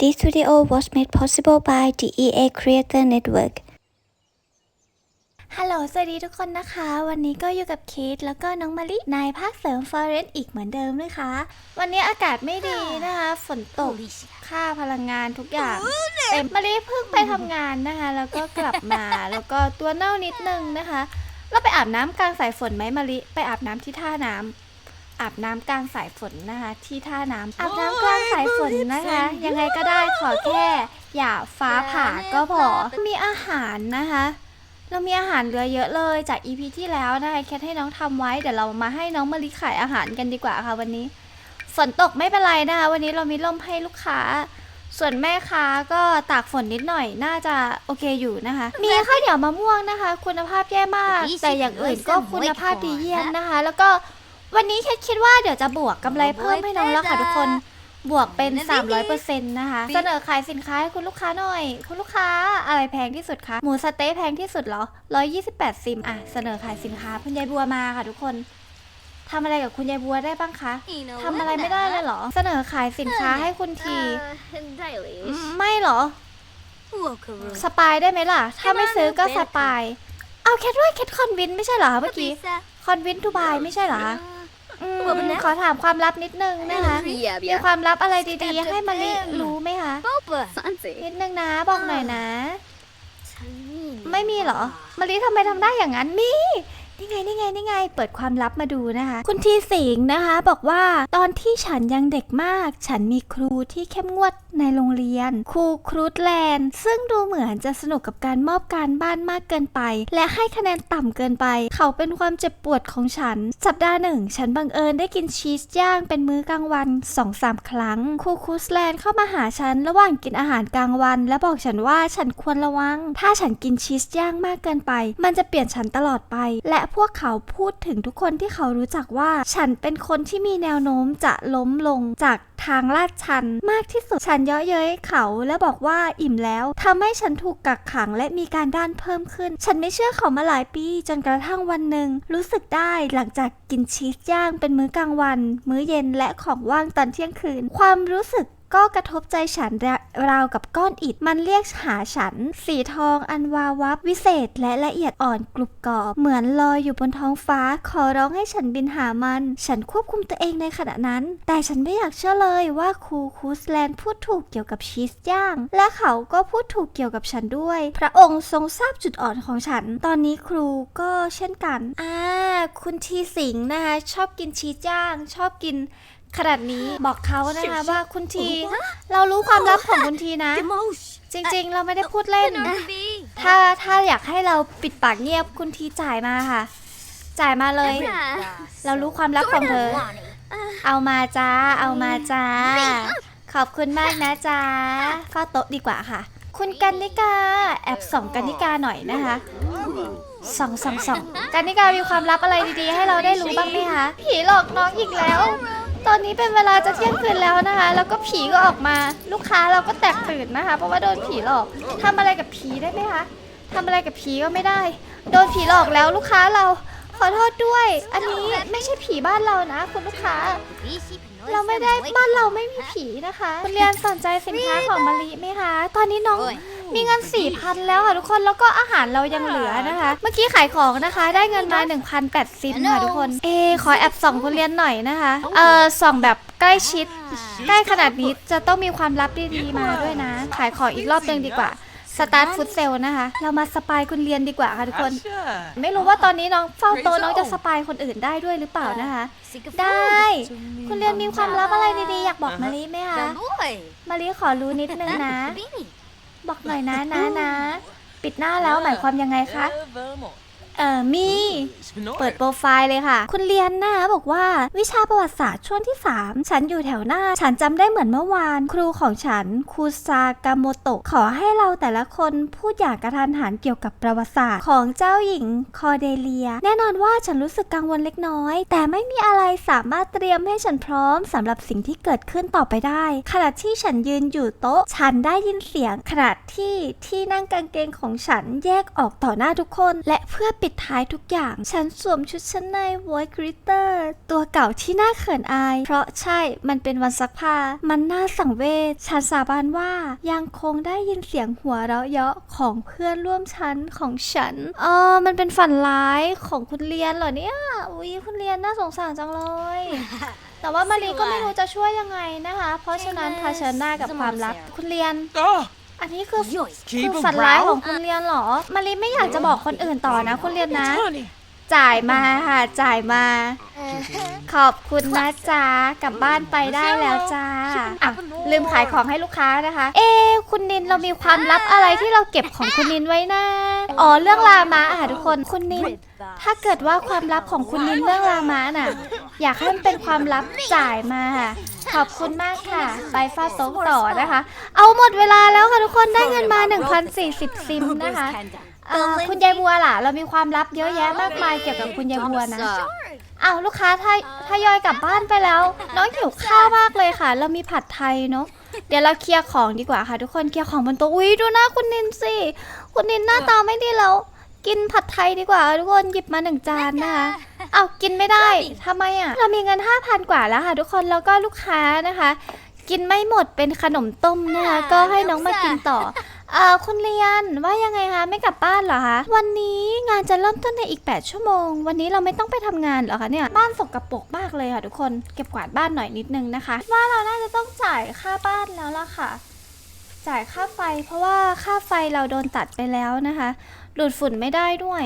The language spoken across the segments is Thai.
This video was made possible by the EA Creator Network. ฮัลโหล สวัสดีทุกคนนะคะ วันนี้ก็อยู่กับเคทแล้วก็น้องมะลิในภาคเสริม Forest อีกเหมือนเดิมนะคะ วันนี้อากาศไม่ดีนะคะ ฝนตก ค่าพลังงานทุกอย่างเต็มมะลิเพิ่งไปทำงานนะคะ แล้วก็กลับมา แล้วก็ตัวเน่านิดนึงนะคะ เราไปอาบน้ำกลางสายฝนไหมมะลิ ไปอาบน้ำที่ท่าน้ำ อาบน้ำกลางสายฝนนะคะ ที่ท่าน้ำอาบน้ำกลางสายฝนนะคะ ยังไงก็ได้ขอแค่ อย่าฟ้าผ่าก็พอมีอาหารนะคะ เรามีอาหารเหลือเยอะเลยจากอีพีที่แล้วนะคะแคทให้น้องทำไว้เดี๋ยวเรามาให้น้องมะลิขายอาหารกันดีกว่าค่ะวันนี้ ฝนตกไม่เป็นไรนะคะ วันนี้เรามีร่มให้ลูกค้า ส่วนแม่ค้าก็ตากฝนนิดหน่อยน่าจะโอเคอยู่นะคะ มีข้าวเหนียวมะม่วงนะคะ คุณภาพแย่มาก แต่อย่างอื่นก็คุณภาพดีเยี่ยมนะคะ แล้วก็ วันนี้แค่คิดว่าเดี๋ยวจะบวกกำไรเพิ่มให้น้องแล้วค่ะทุกคน บวกเป็น 300%นะคะ เสนอขายสินค้าให้คุณลูกค้าหน่อย คุณลูกค้าอะไรแพงที่สุดคะ หมูสะเต๊ะแพงที่สุดเหรอ 128 ซิมอะ เสนอขายสินค้าคุณยายบัวมาค่ะทุกคนทำอะไรกับคุณยายบัวได้บ้างคะทำอะไรไม่ได้เลยเหรอ เสนอขายสินค้าให้คุณทีอืมไม่เหรอ สปายได้ไหมล่ะ ถ้าไม่ซื้อก็สปาย เอาแคทว่าแคทคอนวินไม่ใช่เหรอเมื่อกี้ คอนวินทูบายไม่ใช่เหรอ คะอืมขอถามความลับนิดนึงนะคะมีความลับอะไรดีๆ ให้มาลิรู้ไหมคะนิดนึงนะบอกหน่อยนะ ไม่มีเหรอมาลิทำไมทำได้อย่างนั้นมี นี่ไงนี่ไงนี่ไง เปิดความลับมาดูนะคะ คุณทีสิงห์นะคะ บอกว่าตอนที่ฉันยังเด็กมาก ฉันมีครูที่เข้มงวดในโรงเรียน ครูครูดแลนด์ ซึ่งดูเหมือนจะสนุกกับการมอบการบ้านมากเกินไป และให้คะแนนต่ำเกินไป เขาเป็นความเจ็บปวดของฉัน สัปดาห์หนึ่ง ฉันบังเอิญได้กินชีสย่างเป็นมื้อกลางวันสองสามครั้ง ครูครูสแลนด์เข้ามาหาฉันระหว่างกินอาหารกลางวัน และบอกฉันว่าฉันควรระวัง ถ้าฉันกินชีสย่างมากเกินไป มันจะเปลี่ยนฉันตลอดไป และพวกเขาพูดถึงทุกคนที่เขารู้จักว่า ฉันเป็นคนที่มีแนวโน้มจะล้มลงจากทางลาดชันมากที่สุด ฉันเยาะเย้ยเขาและบอกว่าอิ่มแล้วทำให้ฉันถูกกักขังและมีการด้านเพิ่มขึ้น ฉันไม่เชื่อเขามาหลายปี จนกระทั่งวันหนึ่งรู้สึกได้หลังจากกินชีสย่างเป็นมื้อกลางวัน มื้อเย็นและของว่างตอนเที่ยงคืน ความรู้สึก ก็กระทบใจฉันราวกับก้อนอิฐมันเรียกหาฉัน สีทองอันวาวับวิเศษและละเอียดอ่อนกรุบกรอบ เหมือนลอยอยู่บนท้องฟ้า ขอร้องให้ฉันบินหามัน ฉันควบคุมตัวเองในขณะนั้น แต่ฉันไม่อยากเชื่อเลยว่าครูคูสแลนพูดถูกเกี่ยวกับชีสย่าง และเขาก็พูดถูกเกี่ยวกับฉันด้วย พระองค์ทรงทราบจุดอ่อนของฉัน ตอนนี้ครูก็เช่นกันอ่าคุณทีสิงห์นะคะชอบกินชีสย่าง ชอบกิน ขนาดนี้บอกเขานะคะว่าคุณที เรารู้ความลับของคุณทีนะ จริงๆ เราไม่ได้พูดเล่น ถ้าถ้าอยากให้เราปิดปากเงียบคุณทีจ่ายมาค่ะ จ่ายมาเลย เรารู้ความลับของเธอ เอามาจ้า เอามาจ้า ขอบคุณมากนะจ้าเฝ้าโต๊ะดีกว่าค่ะ คุณกันนิกา แอบส่องกันนิกาหน่อยนะคะส่องส่องส่องกันนิกามีความลับอะไรดีๆ ให้เราได้รู้บ้างไหมคะ ผีหลอกน้องอีกแล้ว ตอนนี้เป็นเวลาจะเที่ยงคืนแล้วนะคะ แล้วก็ผีก็ออกมา ลูกค้าเราก็แตกตื่นนะคะ เพราะว่าโดนผีหลอกทำอะไรกับผีได้ไหมคะทำอะไรกับผีก็ไม่ได้ โดนผีหลอกแล้วลูกค้าเราขอโทษด้วย อันนี้ไม่ใช่ผีบ้านเรานะ คุณลูกค้า เราไม่ได้บ้านเราไม่มีผีนะคะคุณเรียนสนใจสินค้าของมะลิไหมคะ ตอนนี้น้อง มีเงินสี่พันแล้วค่ะทุกคนแล้วก็อาหารเรายังเหลือนะคะ เมื่อกี้ขายของนะคะ ได้เงินมา1,008ซิมค่ะทุกคน เอขอแอบส่องคุณเรียนหน่อยนะคะเออส่องแบบใกล้ชิดใกล้ขนาดนี้จะต้องมีความลับดีๆมาด้วยนะ ขายของอีกรอบหนึงดีกว่าสตาร์ทฟุตเซลนะคะ เรามาสปายคุณเรียนดีกว่าค่ะทุกคน ไม่รู้ว่าตอนนี้น้องเฝ้าโตะน้องจะสปายคนอื่นได้ด้วยหรือเปล่านะคะ ได้ คุณเรียนมีความลับอะไรดีๆ อยากบอกมารีไหมคะมารีขอรู้นิดนึงนะ บอกหน่อยนะนะนะ ปิดหน้าแล้วหมายความยังไงคะเอ อมี เปิดโปรไฟล์เลยค่ะ คุณเรียนนะบอกว่าวิชาประวัติศาสตร์ช่วงที่ 3 ฉันอยู่แถวหน้า ฉันจำได้เหมือนเมื่อวาน ครูของฉันครูซากาโมโตะขอให้เราแต่ละคนพูดอย่างกระทันหันเกี่ยวกับประวัติศาสตร์ของเจ้าหญิงคอเดเลีย แน่นอนว่าฉันรู้สึกกังวลเล็กน้อย แต่ไม่มีอะไรสามารถเตรียมให้ฉันพร้อมสำหรับสิ่งที่เกิดขึ้นต่อไปได้ ขณะที่ฉันยืนอยู่โต๊ะ ฉันได้ยินเสียงขณะที่ที่นั่งกางเกงของฉันแยกออกต่อหน้าทุกคน และเพื่อปิดท้ายทุกอย่าง ฉันสวมชุดชั้นใน Void Glitter ตัวเก่าที่น่าเขินอาย เพราะใช่มันเป็นวันซักผ้า มันน่าสังเวชฉันสาบานว่ายังคงได้ยินเสียงหัวเราะเยาะของเพื่อนร่วมชั้นของฉัน เออ มันเป็นฝันร้ายของคุณเรียนเหรอเนี่ย อุ๊ยคุณเรียนน่าสงสารจังเลย แต่ว่ามารีก็ไม่รู้จะช่วยยังไงนะคะ เพราะฉะนั้นเผชิญหน้ากับความลับคุณเรียน Oh, อันนี้คือ Yours. คือ keep ฝัน a ร้ายของ row. คุณเรียนเหรอมารีไม่อยากจะบอกคนอื่นต่อนะ คุณเรียนนะ Honey. จ่ายมาค่ะ จ่ายมา ขอบคุณนะจ๊ะกลับบ้านไปได้แล้วจ้าอะลืมขายของให้ลูกค้านะคะ เอ๊ะคุณนินเรามีความลับอะไรที่เราเก็บของคุณนินไว้นะอ๋อเรื่องรามะอะทุกคนคุณนินถ้าเกิดว่าความลับของคุณนินเรื่องรามะน่ะ อยากให้มันเป็นความลับจ่ายมาค่ะขอบคุณมากค่ะ ไปฟาดโต๊ะต่อนะคะ เอาหมดเวลาแล้วค่ะทุกคนได้เงินมา 1,040 ซิมนะคะ เอ่อคุณยายบัวล่ะ เรามีความลับเยอะแยะมากมายเกี่ยวกับคุณยายบัวนะอ้าวลูกค้าถ้าทยอยกลับบ้านไปแล้ว น้องหิวข้าวมากเลยค่ะ เรามีผัดไทยเนาะเดี๋ยวเราเคลียร์ของดีกว่าค่ะ ทุกคนเคลียร์ของบนโต๊ะอุ้ยดูหน้าคุณนินสิคุณนินหน้าตาไม่ดีแล้วกินผัดไทยดีกว่า ทุกคนหยิบมาหนึ่งจานนะคะเอากินไม่ได้ทำไมอะ เรามีเงิน 5,000 กว่าแล้วค่ะ ทุกคนแล้วก็ลูกค้านะคะ กินไม่หมดเป็นขนมต้มนะคะก็ให้น้องมากินต่อ เอ่อคุณเรียนว่ายังไงคะไม่กลับบ้านเหรอคะวันนี้งานจะเริ่มต้นในอีก 8 ชั่วโมง วันนี้เราไม่ต้องไปทำงานเหรอคะเนี่ยบ้านสกปรกมากเลยค่ะทุกคนเก็บกวาดบ้านหน่อยนิดนึงนะคะ ว่าเราน่าจะต้องจ่ายค่าบ้านแล้วล่ะค่ะ จ่ายค่าไฟ เพราะว่าค่าไฟเราโดนตัดไปแล้วนะคะ ดูดฝุ่นไม่ได้ด้วย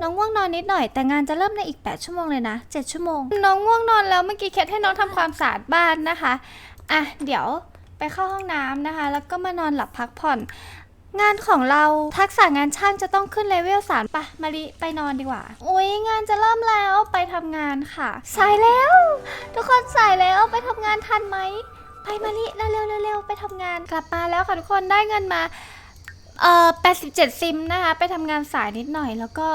น้องง่วงนอนนิดหน่อยแต่งานจะเริ่มในอีก 8 ชั่วโมงเลยนะ 7 ชั่วโมง น้องง่วงนอนแล้วเมื่อกี้แคทให้น้องทำความสะอาดบ้านนะคะ อะ เดี๋ยว เข้าห้องน้ำนะคะ แล้วก็มานอนหลับพักผ่อน งานของเราทักษะงานช่างจะต้องขึ้นเลเวลสามปะมาริไปนอนดีกว่า อุ้ยงานจะเริ่มแล้วไปทำงานค่ะ สายแล้ว ทุกคนสายแล้วไปทำงานทันไหมไปมาริเร็วๆเร็วๆไปทำงานกลับมาแล้วค่ะทุกคนได้เงินมาเอ่อ87 ซิมนะคะ ไปทำงานสายนิดหน่อย แล้วก็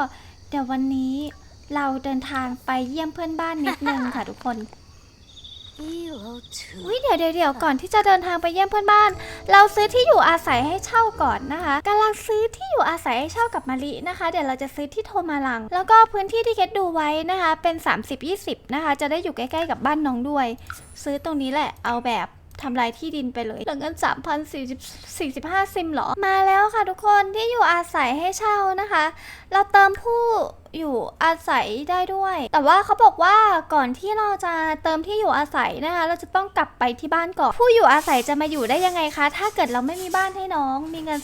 เดี๋ยววันนี้เราเดินทางไปเยี่ยมเพื่อนบ้านนิดนึงค่ะทุกคน วิเดี๋ยวเดี๋ยวก่อนที่จะเดินทางไปเยี่ยมเพื่อนบ้าน เราซื้อที่อยู่อาศัยให้เช่าก่อนนะคะกำลังซื้อที่อยู่อาศัยให้เช่ากับมารินะคะ เดี๋ยวเราจะซื้อที่โทมาลัง แล้วก็พื้นที่ที่เคสดูไว้นะคะ เป็น 30-20 นะคะ จะได้อยู่ใกล้ๆกับบ้านน้องด้วย ซื้อตรงนี้แหละเอาแบบ ทำลายที่ดินไปเลยเหลือเงิน3,045ซิมหรอ มาแล้วค่ะทุกคนที่อยู่อาศัยให้เช่านะคะ เราเติมผู้อยู่อาศัยได้ด้วย แต่ว่าเขาบอกว่าก่อนที่เราจะเติมที่อยู่อาศัยนะคะ เราจะต้องกลับไปที่บ้านก่อน ผู้อยู่อาศัยจะมาอยู่ได้ยังไงคะ ถ้าเกิดเราไม่มีบ้านให้น้อง มีเงิน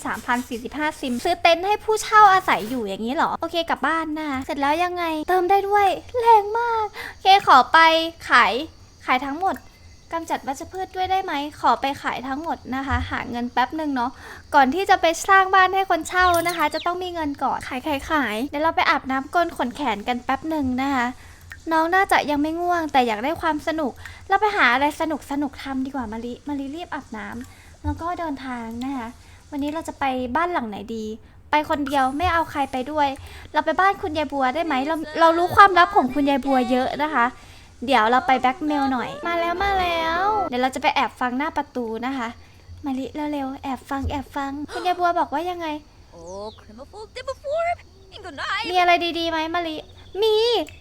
3,045 ซิม ซื้อเต็นท์ให้ผู้เช่าอาศัยอยู่อย่างนี้หรอ โอเคกลับบ้านนะ เสร็จแล้วยังไง เติมได้ด้วย แรงมาก โอเคขอไปขายขายทั้งหมด กำจัดวัชพืชด้วยได้ไหม ขอไปขายทั้งหมดนะคะ หาเงินแป๊บหนึ่งเนาะ ก่อนที่จะไปสร้างบ้านให้คนเช่านะคะ จะต้องมีเงินก่อน ขายขายขายเดี๋ยวเราไปอาบน้ำก้นขนแขนกันแป๊บหนึ่งนะคะ น้องน่าจะยังไม่ง่วง แต่อยากได้ความสนุก เราไปหาอะไรสนุกสนุกทำดีกว่ามารีมารีรีบอาบน้ำแล้วก็เดินทางนะคะ วันนี้เราจะไปบ้านหลังไหนดีไปคนเดียวไม่เอาใครไปด้วย เราไปบ้านคุณยายบัวได้ไหมเราเรารู้ความลับของคุณยายบัวเยอะนะคะ เดี๋ยวเราไปแบ็กเมลหน่อย มาแล้วมาแล้ว เดี๋ยวเราจะไปแอบฟังหน้าประตูนะคะ มาลิเร็วๆแอบฟังแอบฟัง คุณยายบัวบอกว่ายังไง Oh, criminal did before. Good night. มีอะไรดีๆไหมมาลิ มี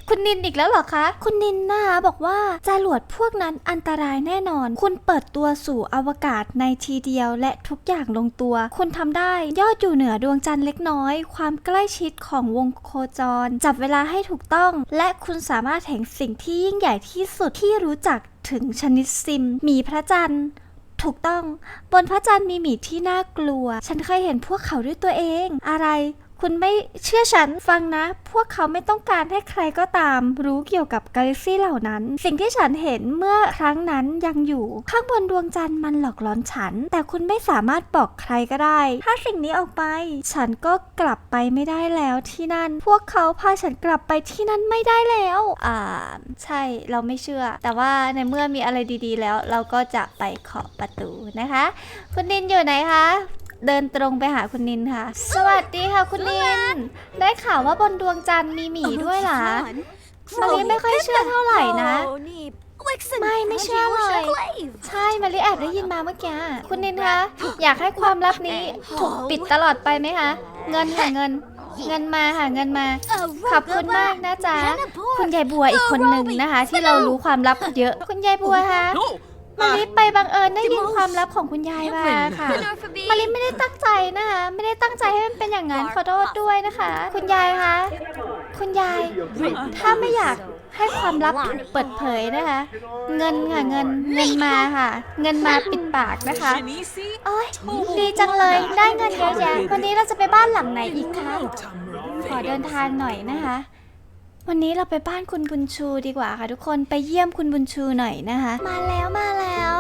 คุณนินอีกแล้วเหรอคะ คุณนินนะคะบอกว่าจรวดพวกนั้นอันตรายแน่นอน คุณเปิดตัวสู่อวกาศในทีเดียวและทุกอย่างลงตัว คุณทำได้ยอดอยู่เหนือดวงจันทร์เล็กน้อย ความใกล้ชิดของวงโคจร จับเวลาให้ถูกต้อง และคุณสามารถเห็นสิ่งที่ยิ่งใหญ่ที่สุดที่รู้จักถึงชนิดซิม มีพระจันทร์ถูกต้อง บนพระจันทร์มีหมีที่น่ากลัว ฉันเคยเห็นพวกเขาด้วยตัวเอง อะไร คุณไม่เชื่อฉันฟังนะ พวกเขาไม่ต้องการให้ใครก็ตาม รู้เกี่ยวกับกาแล็กซี่เหล่านั้น สิ่งที่ฉันเห็นเมื่อครั้งนั้นยังอยู่ ข้างบนดวงจันทร์มันหลอกหลอนฉัน แต่คุณไม่สามารถบอกใครก็ได้ ถ้าสิ่งนี้ออกไป ฉันก็กลับไปไม่ได้แล้วที่นั่น พวกเขาพาฉันกลับไปที่นั่นไม่ได้แล้ว อ่า ใช่เราไม่เชื่อ แต่ว่าในเมื่อมีอะไรดีๆ แล้วเราก็จะไปเคาะประตูนะคะ คุณนินอยู่ไหนคะ เดินตรงไปหาคุณนินค่ะ สวัสดีค่ะคุณนิน ได้ข่าวว่าบนดวงจันทร์มีหมีด้วยเหรอมารีไม่ค่อยเชื่อเท่าไหร่นะ ไม่ไม่เชื่อเลยใช่มาริแอบได้ยินมาเมื่อกี้คุณนินคะอยากให้ความลับนี้ถูกปิดตลอดไปไหมคะ เงินค่ะเงินเงินมาค่ะเงินมา Uh, ขอบคุณมากนะจ๊ะ คุณยายบัวอีกคนหนึ่งนะคะ ที่เรารู้ความลับเยอะ คุณยายบัวคะ No. มาลิไปบังเอิญได้ยินความลับของคุณยายมาค่ะ for มาลิไม่ได้ตั้งใจนะคะไม่ได้ตั้งใจให้มันเป็นอย่างนั้นขอโทษด้วยนะคะ คุณยายคะคุณยายถ้าไม่อยากให้ความลับเปิดเผยนะคะ เงินค่ะเงินเงินมาค่ะ เงินมาปิดปากนะคะ Janice? โอ้ยดีจังเลยได้เงินเยอะแยะวันนี้เราจะไปบ้านหลังไหนอีกคะขอเดินทางหน่อยนะคะ วันนี้เราไปบ้านคุณบุญชูดีกว่าค่ะทุกคนไปเยี่ยมคุณบุญชูหน่อยนะคะ มาแล้วมาแล้ว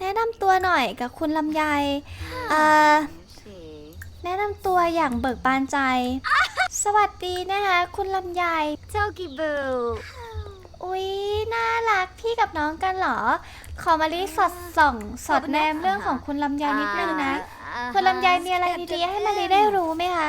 แนะนำตัวหน่อยกับคุณลำไยเอ่อแนะนำตัวอย่างเบิกบานใจ สวัสดีนะคะ คุณลำไย Toki Boo. อุ๊ยน่ารักพี่กับน้องกันเหรอ ขอมารีสอดส่อง สอดแนมเรื่องของคุณลำไยนิดนึงนะ คุณลำไยมีอะไรดีๆให้มารีได้รู้ไหมคะ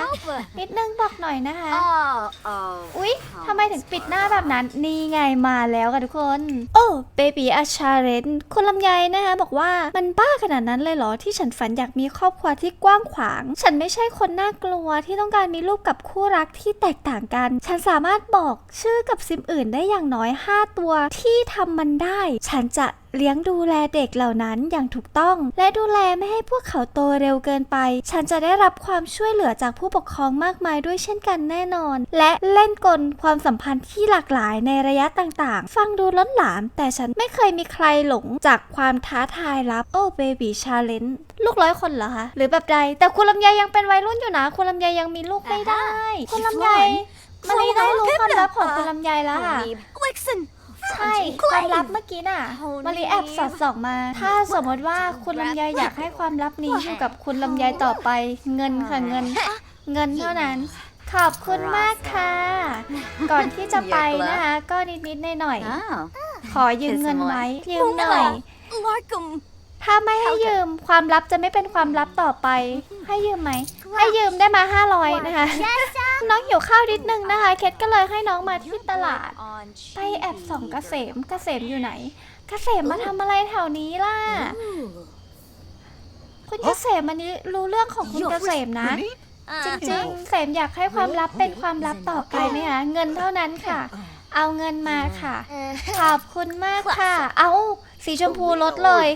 นิดนึงบอกหน่อยนะคะ Oh, oh. อุ๊ยทำไมถึงปิดหน้าแบบนั้น นี่ไงมาแล้วค่ะทุกคน โอ้เบบีอาชาเรนคุณลำไยนะคะบอกว่ามันบ้าขนาดนั้นเลยเหรอที่ฉันฝันอยากมีครอบครัวที่กว้างขวาง ฉันไม่ใช่คนน่ากลัวที่ต้องการมีลูกกับคู่รักที่แตกต่างกัน ฉันสามารถบอกชื่อกับซิมอื่นได้อย่างน้อย 5 ตัวที่ทำมันได้ ฉันจะ เลี้ยงดูแลเด็กเหล่านั้นอย่างถูกต้อง และดูแลไม่ให้พวกเขาโตเร็วเกินไป ฉันจะได้รับความช่วยเหลือจากผู้ปกครองมากมายด้วยเช่นกันแน่นอน และเล่นกลความสัมพันธ์ที่หลากหลายในระยะต่างๆ ฟังดูล้นหลาม แต่ฉันไม่เคยมีใครหลงจากความท้าทายลับโอ้เบบีชาเลนลูกร้อยคนเหรอคะ หรือแบบใด แต่คุณลำไยยังเป็นวัยรุ่นอยู่นะ คุณลำไยยังมีลูกไม่ได้ คุณลำไยมันนี่ได้รู้ความลับของคุณลำไยแล้วค่ะ Listen. ใช่ความลับเมื่อกี้น่ะมารีแอบสอดส่องมา ถ้าสมมติว่าคุณลำไยอยากให้ความลับนี้อยู่กับคุณลำไยต่อไป เงินค่ะเงิน เงินเท่านั้น ขอบคุณมากค่ะ ก่อนที่จะไปนะคะ ก็นิดๆหน่อย Oh. ๆขอยืมเงินไว้ยืมหน่อย Larkham. ถ้าไม่ให้ยืมความลับจะไม่เป็นความลับต่อไป ให้ยืมไหม ให้ยืมได้มา 500 นะคะ น้องหิวข้าวนิดนึงนะคะ เคทก็เลยให้น้องมาที่ตลาด On ไปแอบส่องเกษม เกษมอยู่ไหน เกษมมาทำอะไรแถวนี้ล่ะ คุณเกษมอันนี้รู้เรื่องของคุณเกษมนะ จริงๆเกษมอยากให้ความลับเป็นความลับต่อไปไหมคะ เงินเท่านั้นค่ะ เอาเงินมาค่ะ ขอบคุณมากค่ะ เอา สีชมพูลดเลย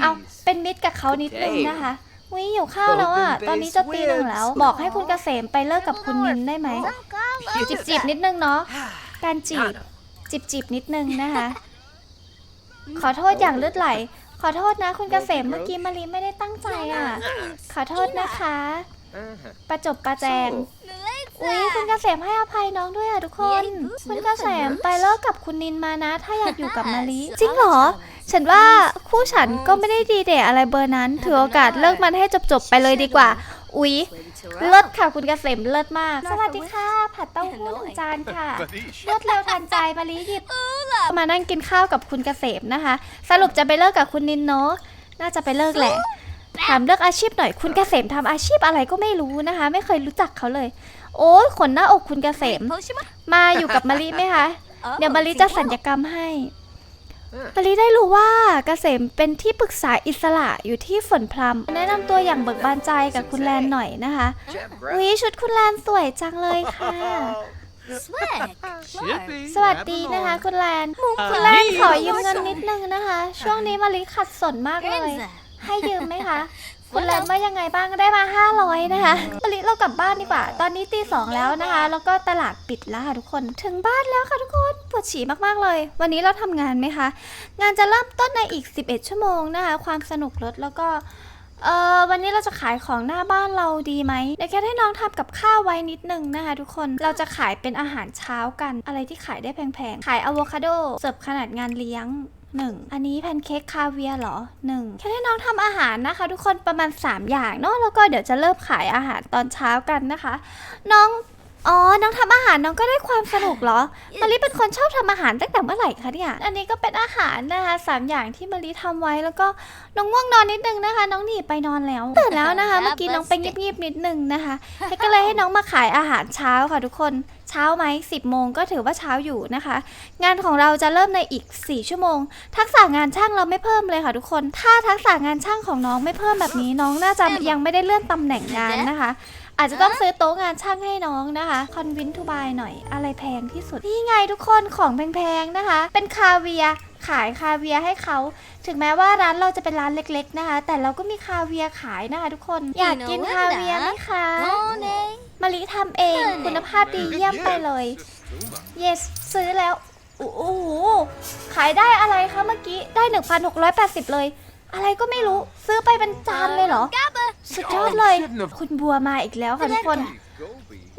เอาเป็นมิตรกับเขานิดนึงนะคะวิอยู่ข้าวแล้วอะ ตอนนี้จะตีหนึ่งแล้ว บอกให้คุณเกษมไปเลิกกับคุณนินได้ไหมจีบจีบๆนิดนึงเนาะ การจีบ จีบจีบๆนิดนึงนะคะ ขอโทษอย่างเลือดไหล ขอโทษนะ คุณเกษมเมื่อกี้มารีไม่ได้ตั้งใจอะ ขอโทษนะคะ ประจบประแจงอุ๊ยคุณเกษมให้อภัยน้องด้วยอะทุกคน คุณเกษมไปเลิกกับคุณนินมานะ ถ้าอยากอยู่กับมารีจริงเหรอ ฉันว่าคู่ฉันก็ไม่ได้ดีเดะอะไรเบอร์นั้น ถือโอกาสเลิกมันให้จบๆไปเลยดีกว่า อุ๊ย เลิศค่ะคุณเกษมเลิศมาก สวัสดีค่ะ ผัดเต้าหู้หนึ่งจานค่ะรวดเร็วทันใจมารีหยิบมานั่งกินข้าวกับคุณเกษมนะคะ สรุปจะไปเลิกกับคุณนินเนาะน่าจะไปเลิกแหละ ถามเลือกอาชีพหน่อย คุณเกษมทำอาชีพอะไรก็ไม่รู้นะคะ ไม่เคยรู้จักเขาเลย โอ้ยขนหน้าอกคุณเกษม มาอยู่กับมารีไหมคะ เดี๋ยวมารีจะสัญญกรรมให้ มารีได้รู้ว่าเกษมเป็นที่ปรึกษาอิสระอยู่ที่ฝนพลัมแนะนำตัวอย่างเบิกบานใจกับคุณแลนหน่อยนะคะวิชุดคุณแลนสวยจังเลยค่ะ Swag. Sure. สวัสดีนะคะ คุณแลนคุณแลนขอยืมเงินนิดนึงนะคะ ช่วงนี้มารีขัดสนมากเลย Grinza. ให้ยืมไหมคะ คุณแลนว่ายังไงบ้างได้มา 500 นะคะมารีเรากลับบ้านดีกว่า ตอนนี้ตีสองแล้วนะคะ แล้วก็ตลาดปิดแล้วค่ะทุกคน ถึงบ้านแล้วค่ะทุกคน ปวดฉี่มากๆเลย วันนี้เราทำงานไหมคะ งานจะเริ่มต้นในอีก 11 ชั่วโมงนะคะ ความสนุกลดแล้วก็เออวันนี้เราจะขายของหน้าบ้านเราดีไหมเดี๋ยวแค่ให้น้องทำกับข้าวไว้นิดนึงนะคะทุกคนเราจะขายเป็นอาหารเช้ากัน อะไรที่ขายได้แพงๆ ขายอะโวคาโดเสิร์ฟขนาดงานเลี้ยง หนึ่งอันนี้แพนเค้กคาเวียร์เหรอหนึ่งแค่ให้น้องทำอาหารนะคะ ทุกคนประมาณ 3 อย่างเนาะแล้วก็เดี๋ยวจะเริ่มขายอาหารตอนเช้ากันนะคะ น้อง อ๋อ น้องทำอาหารน้องก็ได้ความสนุกเหรอ มารีเป็นคนชอบทำอาหารตั้งแต่เมื่อไหร่คะเนี่ย อันนี้ก็เป็นอาหารนะคะสามอย่างที่มารีทำไว้แล้วก็น้องง่วงนอนนิดนึงนะคะ น้องหนีไปนอนแล้วตื่นแล้วนะคะ เมื่อกี้น้องไปงีบๆนิดนึงนะคะแล้วก็เลยให้น้องมาขายอาหารเช้าค่ะทุกคน เช้าไหม10โมงก็ถือว่าเช้าอยู่นะคะ งานของเราจะเริ่มในอีก 4 ชั่วโมง ทักษะงานช่างเราไม่เพิ่มเลยค่ะทุกคน ถ้าทักษะงานช่างของน้องไม่เพิ่มแบบนี้น้องน่าจะยังไม่ได้เลื่อนตำแหน่งงานนะคะ อาจจะต้องซื้อโต๊ะงานช่างให้น้องนะคะคอนวินทูบายหน่อยอะไรแพงที่สุด นี่ไงทุกคนของแพงๆนะคะ เป็นคาเวียร์ขายคาเวียร์ให้เขา ถึงแม้ว่าร้านเราจะเป็นร้านเล็กๆนะคะ แต่เราก็มีคาเวียร์ขายนะคะทุกคน อยากกินคาเวียร์ไหมคะ Morning. มาริทำเองคุณภาพดีเยี่ยมไปเลย yes ซื้อแล้วโอ้โหขายได้อะไรคะเมื่อกี้ได้ 1,680 เลย อะไรก็ไม่รู้ซื้อไปเป็นจานเลยเหรอ Gabba. สุดยอดเลย คุณบัวมาอีกแล้วค่ะทุกคน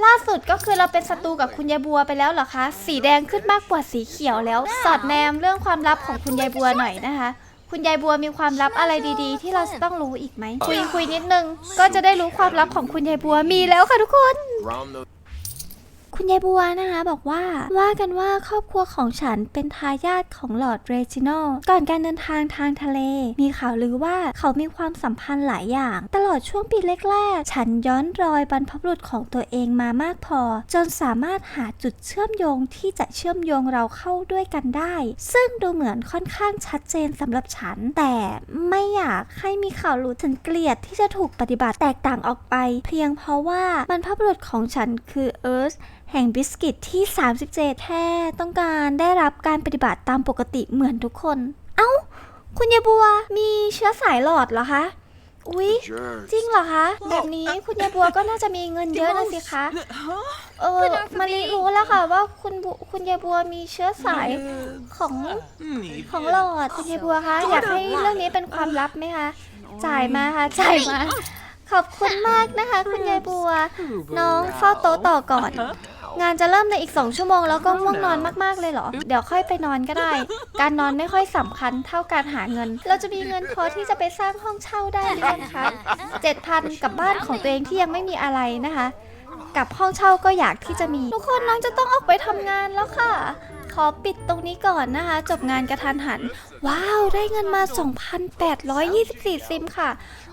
ล่าสุดก็คือเราเป็นศัตรูกับคุณยายบัวไปแล้วเหรอคะ สีแดงขึ้นมากกว่าสีเขียวแล้ว สอดแนมเรื่องความลับของคุณยายบัวหน่อยนะคะ คุณยายบัวมีความลับอะไรดีๆ ที่เราจะต้องรู้อีกไหม คุยคุยนิดนึง ก็จะได้รู้ความลับของคุณยายบัวมีแล้วค่ะทุกคน Round the คุณยายบัวนะคะบอกว่าว่ากันว่าครอบครัวของฉันเป็นทายาทของลอร์ดเรจิโนก่อนการเดินทางทางทะเล มีข่าวลือว่าเขามีความสัมพันธ์หลายอย่าง ตลอดช่วงปีแรกๆ ฉันย้อนรอยบรรพบุรุษของตัวเองมามากพอ จนสามารถหาจุดเชื่อมโยงที่จะเชื่อมโยงเราเข้าด้วยกันได้ ซึ่งดูเหมือนค่อนข้างชัดเจนสำหรับฉัน แต่ไม่อยากให้มีข่าวลือฉันเกลียดที่จะถูกปฏิบัติแตกต่างออกไป เพียงเพราะว่าบรรพบุรุษของฉันคือเอิร์ธแห่งบิสกิตที่ 37 แท้ต้องการได้รับการปฏิบัติตามปกติเหมือนทุกคน เอ้า คุณยายบัวมีเชื้อสายหลอดเหรอคะ อุ๊ย jerk. จริงเหรอคะ แบบนี้คุณยายบัวก็น่าจะมีเงินเยอะนะสิคะ เออมาริรู้แล้วค่ะว่าคุณบุคุณยายบัวมีเชื้อสายของของหลอดคุณยายบัวคะอยากให้เรื่องนี้เป็นความลับไหมคะ จ่ายมาค่ะจ่ายมา ขอบคุณมากนะคะ คุณยายบัว น้องเฝ้าโต๊ะต่อก่อน งานจะเริ่มในอีก2ชั่วโมงแล้วก็ง่วงนอนมากๆเลยเหรอ เดี๋ยวค่อยไปนอนก็ได้ การนอนไม่ค่อยสำคัญเท่าการหาเงิน เราจะมีเงินพอที่จะไปสร้างห้องเช่าได้หรือยังคะเจ็ดพันกับบ้านของตัวเองที่ยังไม่มีอะไรนะคะ กับห้องเช่าก็อยากที่จะมี ทุกคนน้องจะต้องออกไปทำงานแล้วค่ะ ขอปิดตรงนี้ก่อนนะคะ จบงานกระทันหัน ว้าว ได้เงินมา 2,824 ซิมค่ะ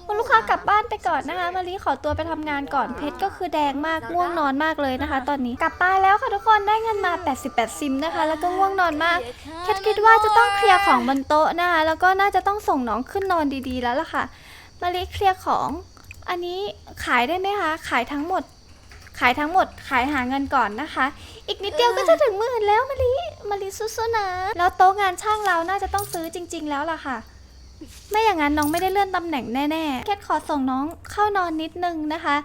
คุณลูกค้ากลับบ้านไปก่อนนะคะมารีขอตัวไปทำงานก่อนเพชรก็คือแดงมากง่วงนอนมากเลยนะคะ ตอนนี้กลับบ้านแล้วค่ะทุกคนได้เงินมา 88 ซิมนะคะ แล้วก็ง่วงนอนมากแคทคิดว่าจะต้องเคลียร์ของบนโต๊ะนะคะแล้วก็น่าจะต้องส่งน้องขึ้นนอนดีๆ แล้วล่ะค่ะมารีเคลียร์ของ อันนี้ขายได้ไหมคะขายทั้งหมด ขายทั้งหมด ขายหาเงินก่อนนะคะ อีกนิดเดียวก็จะถึงหมื่นแล้วมารีมารีสู้ๆนะแล้วโต๊ะงานช่างเราน่าจะต้องซื้อจริง ๆ แล้วล่ะค่ะ ไม่อย่างนั้นน้องไม่ได้เลื่อนตำแหน่งแน่ๆแค่ขอส่งน้องเข้านอนนิดนึงนะคะ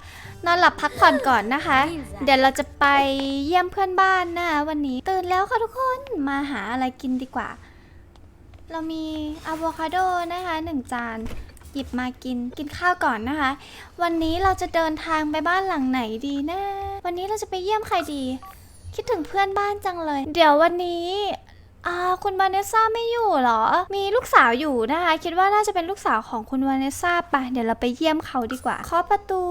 นอนหลับพักผ่อนก่อนนะคะ เดี๋ยวเราจะไปเยี่ยมเพื่อนบ้านนะคะวันนี้ตื่นแล้วค่ะทุกคนมาหาอะไรกินดีกว่า เรามีอะโวคาโดนะคะหนึ่งจานหยิบมากินกินข้าวก่อนนะคะ วันนี้เราจะเดินทางไปบ้านหลังไหนดีนะ วันนี้เราจะไปเยี่ยมใครดี คิดถึงเพื่อนบ้านจังเลย เดี๋ยววันนี้ อ่าคุณวาเนสซ่าไม่อยู่เหรอ มีลูกสาวอยู่นะคะ คิดว่าน่าจะเป็นลูกสาวของคุณวาเนสซ่าปะเดี๋ยวเราไปเยี่ยมเขาดีกว่าเคาะประตู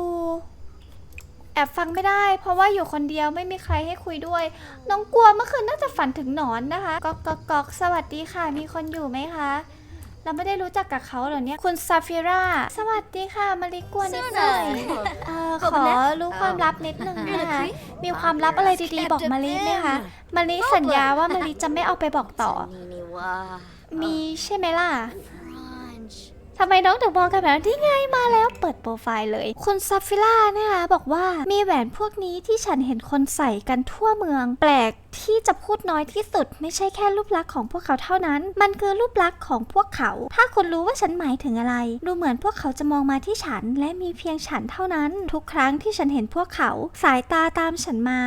แอบฟังไม่ได้ เพราะว่าอยู่คนเดียวไม่มีใครให้คุยด้วย น้องกลัวเมื่อคืนน่าจะฝันถึงหนอนนะคะก๊อกก๊อกก๊อกสวัสดีค่ะ มีคนอยู่ไหมคะ เราไม่ได้รู้จักกับเขาเหรอเนี่ย คุณซาฟิราสวัสดีค่ะ มาริกวนนิดหน่อย เออขอรู้ความลับนิดนึงนะคะ มีความลับอะไรดีๆ บอกมาริไหมคะ มาริสัญญาว่ามาริจะไม่เอาไปบอกต่อ Nini wa. มีใช่ไหมล่ะ Crunch. ทำไมน้องถึงมองกันแบบนั้นที่ไงมาแล้วเปิดโปรไฟล์เลย คุณซัฟฟิล่านะคะบอกว่ามีแหวนพวกนี้ที่ฉันเห็นคนใส่กันทั่วเมือง แปลกที่จะพูดน้อยที่สุด ไม่ใช่แค่รูปลักษณ์ของพวกเขาเท่านั้น มันคือรูปลักษณ์ของพวกเขา ถ้าคุณรู้ว่าฉันหมายถึงอะไร ดูเหมือนพวกเขาจะมองมาที่ฉัน และมีเพียงฉันเท่านั้น ทุกครั้งที่ฉันเห็นพวกเขา สายตาตามฉันมา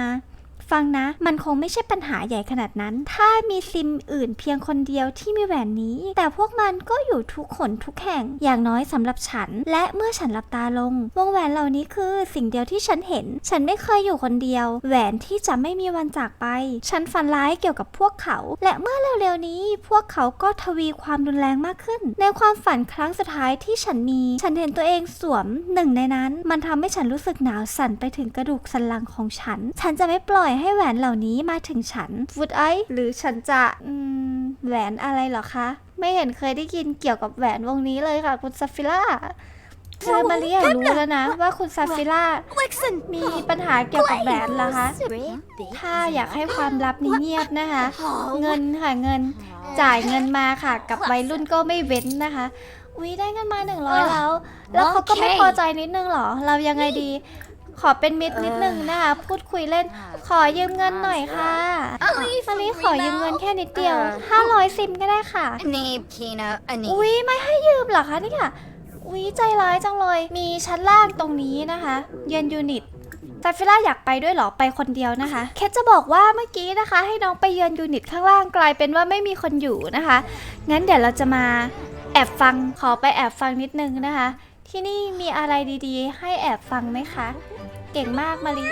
ฟังนะ มันคงไม่ใช่ปัญหาใหญ่ขนาดนั้น ถ้ามีซิมอื่นเพียงคนเดียวที่มีแหวนนี้ แต่พวกมันก็อยู่ทุกขนทุกแห่ง อย่างน้อยสำหรับฉัน และเมื่อฉันหลับตาลง วงแหวนเหล่านี้คือสิ่งเดียวที่ฉันเห็น ฉันไม่เคยอยู่คนเดียว แหวนที่จะไม่มีวันจากไป ฉันฝันร้ายเกี่ยวกับพวกเขา และเมื่อเร็วๆนี้ พวกเขาก็ทวีความรุนแรงมากขึ้น ในความฝันครั้งสุดท้ายที่ฉันมี ฉันเห็นตัวเองสวมหนึ่งในนั้น มันทำให้ฉันรู้สึกหนาวสั่นไปถึงกระดูกสันหลังของฉัน ฉันจะไม่ปล่อยให้แหวนเหล่านี้มาถึงฉันฟุตไอหรือฉันจะอืมแหวนอะไรเหรอคะ ไม่เห็นเคยได้ยินเกี่ยวกับแหวนวงนี้เลยค่ะ คุณซาฟิล่าคือมาริอยากรู้แล้วนะ ว่าคุณซาฟิล่า Listen. มีปัญหาเกี่ยวกับแหวนเหรอคะ Great big ถ้าอยากให้ความลับนี้เงียบนะคะ เงินค่ะเงินจ่ายเงินมาค่ะ กับวัยรุ่นก็ไม่เว้นนะคะอุ้ยได้เงินมาหนึ่งร้อยแล้ว แล้วเขาก็ไม่พอใจนิดนึงเหรอ เรายังไงดี ขอเป็นมิตรนิดนึงนะคะ พูดคุยเล่น ขอยืมเงินหน่อยค่ะมารีขอยืมเงินแค่นิดเดียว500ซิมก็ได้ค่ะ Name Kina. A name. อุ้ยไม่ให้ยืมเหรอคะเนี่ยอุ้ยใจร้ายจังเลย มีชั้นล่างตรงนี้นะคะ เยือนยูนิตซาฟิล่าอยากไปด้วยเหรอ ไปคนเดียวนะคะเคทจะบอกว่าเมื่อกี้นะคะ ให้น้องไปเยือนยูนิตข้างล่างกลายเป็นว่าไม่มีคนอยู่นะคะ งั้นเดี๋ยวเราจะมาแอบฟัง ขอไปแอบฟังนิดนึงนะคะ ที่นี่มีอะไรดีๆ ให้แอบฟังไหมคะ เก่งมากมารี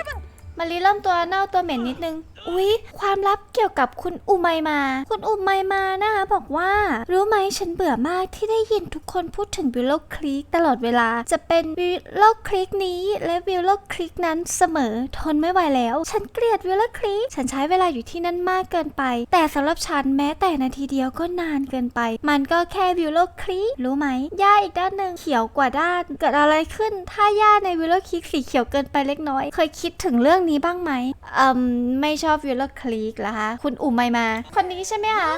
มารีเริ่มตัวเน่าตัวเหม็นนิดนึงอุ๊ย ความลับเกี่ยวกับคุณอุไมมา คุณอุไมมานะคะบอกว่า รู้ไหมฉันเบื่อมากที่ได้ยินทุกคนพูดถึงวิลโลคลิกตลอดเวลา จะเป็นวิลโลคลิกนี้และวิลโลคลิกนั้นเสมอ ทนไม่ไหวแล้ว ฉันเกลียดวิลโลคลิก ฉันใช้เวลาอยู่ที่นั่นมากเกินไป แต่สำหรับฉันแม้แต่นาทีเดียวก็นานเกินไป มันก็แค่วิลโลคลิกรู้ไหมหญ้าอีกด้านหนึ่งเขียวกว่าด้าน เกิดอะไรขึ้นถ้าหญ้าในวิลโลคลิกสีเขียวเกินไปเล็กน้อย เคยคิดถึงเรื่องนี้บ้างไหมอืมไม่ชอบวิลโลคลิกเหรอคะ คุณอุไมมา คนนี้ใช่ไหมคะ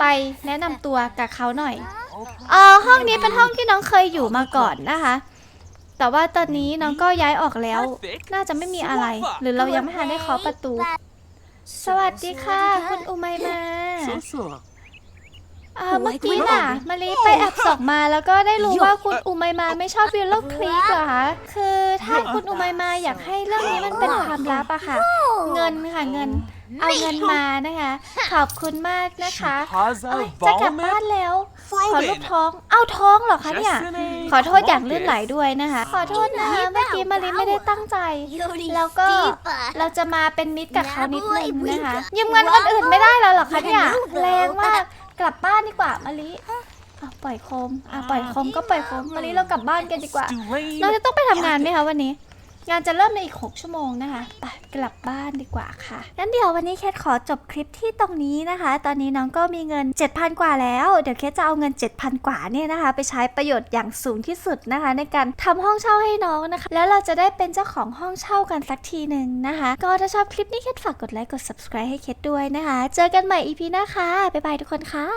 ไปแนะนำตัวกับเขาหน่อยเออห้องนี้เป็นห้องที่น้องเคยอยู่มาก่อนนะคะ แต่ว่าตอนนี้น้องก็ย้ายออกแล้ว น่าจะไม่มีอะไร หรือเรายังไม่ทันได้เคาะประตู สวัสดีค่ะ คุณอุไมมาเออเมื่อกี้น่ะมารีไปแอบส่องมาแล้วก็ได้รู้ว่าคุณอุไมมาไม่ชอบวิลโลคลิกเหรอคะคือถ้าคุณอุไมมาอยากให้เรื่องนี้มันเป็นความลับอะค่ะ เงินค่ะเงินเอาเงินมานะคะ ขอบคุณมากนะคะเอ้ยจะกลับบ้านแล้ว ขอรูปท้องเอาท้องเหรอคะเนี่ย ขอโทษอย่างลื่นไหลด้วยนะคะ ขอโทษนะคะเมื่อกี้มารีไม่ได้ตั้งใจ แล้วก็เราจะมาเป็นมิตรกับเขานิดนึงนะคะยืมเงินคนอื่นไม่ได้แล้วเหรอคะเนี่ยแรงมาก กลับบ้านดีกว่ามารีอะปล่อยโคมอะปล่อยโคมก็ปล่อยโคมมารีเรากลับบ้านกันดีกว่า เราจะต้องไปทำงานไหมคะวันนี้ งานจะเริ่มในอีก 6 ชั่วโมงนะคะไปกลับบ้านดีกว่าค่ะงั้นเดี๋ยววันนี้เคทขอจบคลิปที่ตรงนี้นะคะ ตอนนี้น้องก็มีเงิน 7,000 กว่าแล้วเดี๋ยวเคทจะเอาเงิน 7,000 กว่าเนี่ยนะคะ ไปใช้ประโยชน์อย่างสูงที่สุดนะคะ ในการทำห้องเช่าให้น้องนะคะ แล้วเราจะได้เป็นเจ้าของห้องเช่ากันสักทีหนึ่งนะคะ ก็ถ้าชอบคลิปนี้เคทฝากกดไลค์กด subscribe ให้เคทด้วยนะคะ เจอกันใหม่ EP หน้าค่ะบ๊ายบายทุกคนค่ะ